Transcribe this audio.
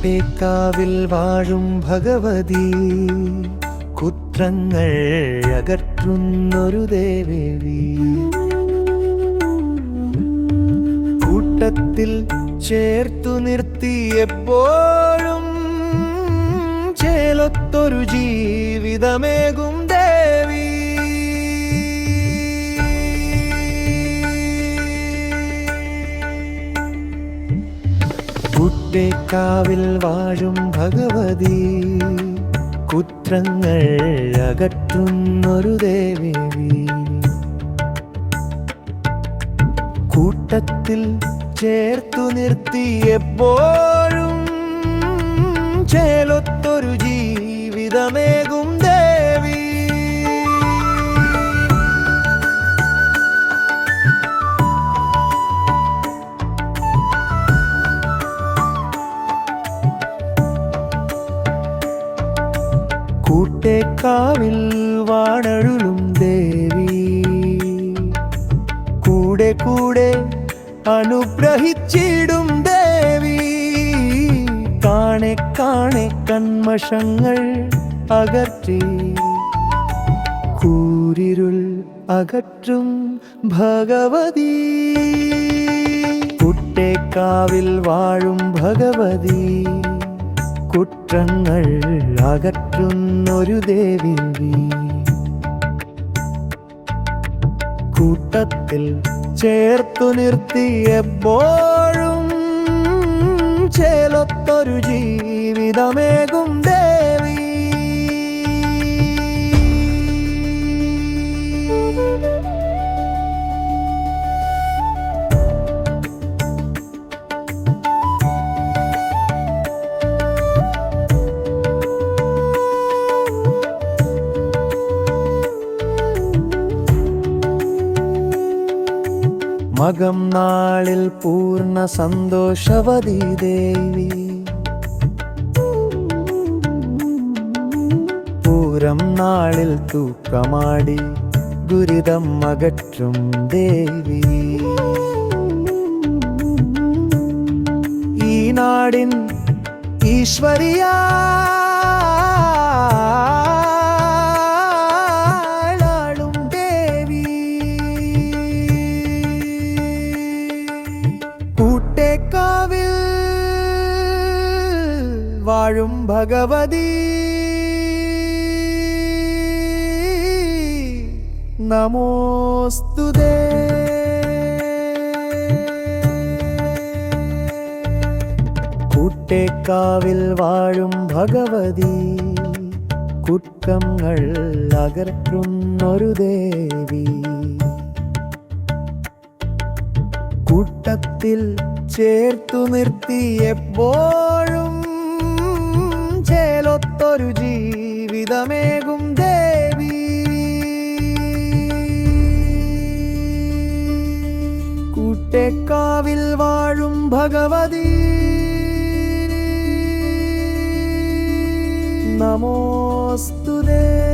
കൂട്ടേക്കാവിൽ വാഴും ഭഗവതി. കുത്രങ്ങൾ അകറ്റുന്നൊരു ദേവേവി. കൂട്ടത്തിൽ ചേർത്തു നിർത്തിയപ്പോഴും ചേലൊത്തൊരു ജീവിതമേകും. കുട്ടേക്കാവിൽ വാഴും ഭഗവതി. കുത്രങ്ങൾ അകറ്റുന്നൊരു ദേവി കൂട്ടത്തിൽ ചേർത്തു നിർത്തിയപ്പോഴും ചേലൊത്തൊരു ജീവിതമേകും കൂട്ടേക്കാവിൽ വാണഴുലും ദേവി. കൂടെ കൂടെ അനുഗ്രഹിച്ചിടും ദേവി. കാണെ കാണെ കന്മഷങ്ങൾ അകറ്റി. കൂരിരുൾ അകറ്റും ഭഗവതി. കുട്ടേക്കാവിൽ വാഴും ഭഗവതി. കുற்றങ്ങൾ അകറ്റുന്നൊരു ദേവി. കൂട്ടത്തിൽ ചേർത്തു നിർത്തിയപ്പോഴും ചേലൊത്തൊരു ജീവിതമേകും മകം നാളിൽ പൂർണ സന്തോഷവതി ദേവി. പൂരം നാളിൽ തൂക്കമാടി ദുരിതം അകറ്റും ദേവി. ഈ നാടിൻ ഈശ്വരിയാളും വാഴും ഭഗവതി. നമോസ്തുതേ കുട്ടേക്കാവിൽ വാഴും ഭഗവതി. കുറ്റങ്ങൾ അകറ്റുന്നൊരു ദേവി. കൂട്ടത്തിൽ ചേർത്തു നിർത്തി ജീവിതമേകും ദേവി. കൂട്ടേക്കാവിൽ വാഴും ഭഗവതി. നമോസ്തുതേ.